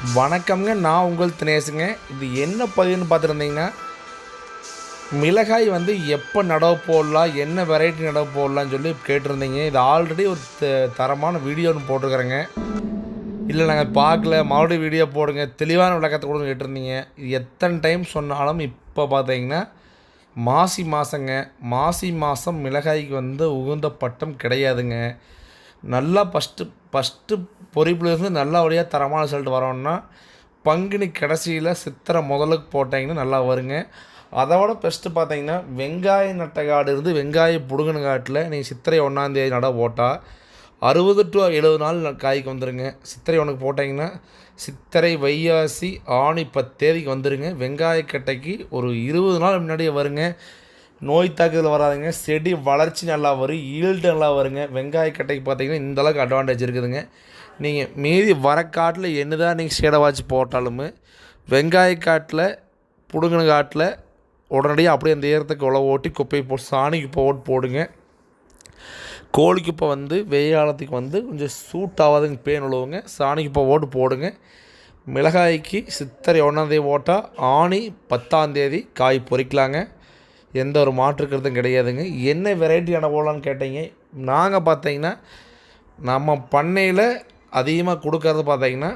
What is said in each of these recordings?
வணக்கம்ங்க நான் உங்கள் தினேஷுங்க இது என்ன பதிவுன்னு பார்த்துருந்தீங்கன்னா மிளகாய் வந்து எப்போ நடவு போடலாம் என்ன வெரைட்டி நடவு போடலாம்னு சொல்லி கேட்டிருந்தீங்க. இது ஆல்ரெடி ஒரு த- தரமான வீடியோ ஒன்று போட்டிருக்கிறேங்க. இல்லை நாங்கள் பார்க்கல. மறுபடியும் வீடியோ போடுங்க. தெளிவான விளக்கத்தை கொடுங்க கேட்டிருந்தீங்க. இது எத்தனை டைம் சொன்னாலும் இப்போ பார்த்தீங்கன்னா மாசி மாதங்க மாசி மாதம் மிளகாய்க்கு வந்து உகுந்த பட்டம் கிடையாதுங்க. நல்லா ஃபஸ்ட்டு ஃபஸ்ட்டு பொறிப்புலேருந்து நல்லபடியாக தரமான ரிசல்ட் வரோன்னா பங்குனி கடைசியில் சித்திரை முதலுக்கு போட்டிங்கன்னா நல்லா வருங்க. அதோட பெஸ்ட்டு பார்த்தீங்கன்னா வெங்காய நட்டகாடு இருந்து வெங்காய புடுங்கின காட்டில் நீங்கள் சித்திரை ஒன்றாந்தேதி நட போட்டால் அறுபது டு எழுபது நாள் காய்க்கு வந்துடுங்க சித்திரை ஒன்றுக்கு போட்டிங்கன்னா சித்திரை வையாசி ஆணி பத்தேதிக்கு வந்துடுங்க வெங்காயக்கட்டைக்கு ஒரு இருபது நாள் முன்னாடியே வருங்க. நோய் தாக்குதல் வராதுங்க. செடி வளர்ச்சி நல்லா வரும். ஈல்டு நல்லா வருங்க. வெங்காயக்கட்டைக்கு பார்த்தீங்கன்னா இந்த அளவுக்கு அட்வான்டேஜ் இருக்குதுங்க. நீங்கள் மீதி வரக்காட்டில் என்ன தான் நீங்கள் சேடை வாட்சி போட்டாலுமே வெங்காயக்காட்டில் புடுங்கின காட்டில் உடனடியாக அப்படியே அந்த ஈரத்துக்கு உழவு ஓட்டி குப்பையை போட்டு சாணிக்கு போட்டு போடுங்க. கோழிக்குப்பை வந்து வெயில் காலத்துக்கு வந்து கொஞ்சம் சூட் ஆகாதுங்க பேன் உழுவுங்க. சாணிக்குப்பை ஓட்டு போடுங்க. மிளகாய்க்கு சித்திரை ஒன்றாந்தேதி ஓட்டால் ஆணி பத்தாந்தேதி காய் பொறிக்கலாங்க. எந்த ஒரு மாற்று கருத்தும் கிடையாதுங்க. என்ன வெரைட்டி ஓலான்னு கேட்டீங்க நாங்கள் பார்த்தீங்கன்னா நம்ம பண்ணையில் அதிகமாக கொடுக்கறது பார்த்தீங்கன்னா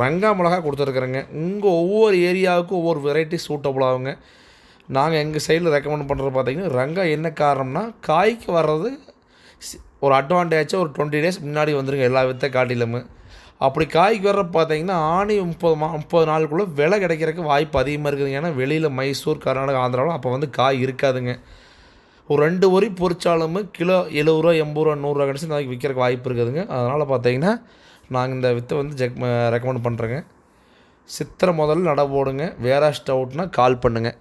ரங்கா மிளகா கொடுத்துருக்குறேங்க. உங்கள் ஒவ்வொரு ஏரியாவுக்கும் ஒவ்வொரு வெரைட்டி சூட்டபுள் ஆகுங்க. நாங்கள் எங்கள் சைடில் ரெக்கமெண்ட் பண்ணுறது பார்த்தீங்கன்னா ரங்கா என்ன காரணம்னா காய்க்கு வர்றது ஒரு அட்வான்டேஜாக ஒரு டுவெண்ட்டி டேஸ் முன்னாடி வந்துருங்க எல்லா வித்த காட்டிலுமே. அப்படி காய்க்கு வர்ற பார்த்தீங்கன்னா ஆணி முப்பது மா முப்பது நாளுக்குள்ளே விலை கிடைக்கிறதுக்கு வாய்ப்பு அதிகமாக இருக்குதுங்க ஏன்னா வெளியில் மைசூர் கர்நாடகா ஆந்திராவில் அப்போ வந்து காய் இருக்காதுங்க. ஒரு ரெண்டு வரி பொரிச்சாலுமே கிலோ எழுபது ரூபா எண்பது ரூபா நூறுரூவா கிடச்சி நாளைக்கு விற்கிறக்கு வாய்ப்பு இருக்குதுங்க. அதனால் பார்த்தீங்கன்னா நாங்கள் இந்த வித்தை வந்து ஜெக் ரெக்கமெண்ட் பண்ணுறேங்க சித்திரை முதல்ல நட போடுங்க. வேற ஸ்டவுட்னா கால் பண்ணுங்கள்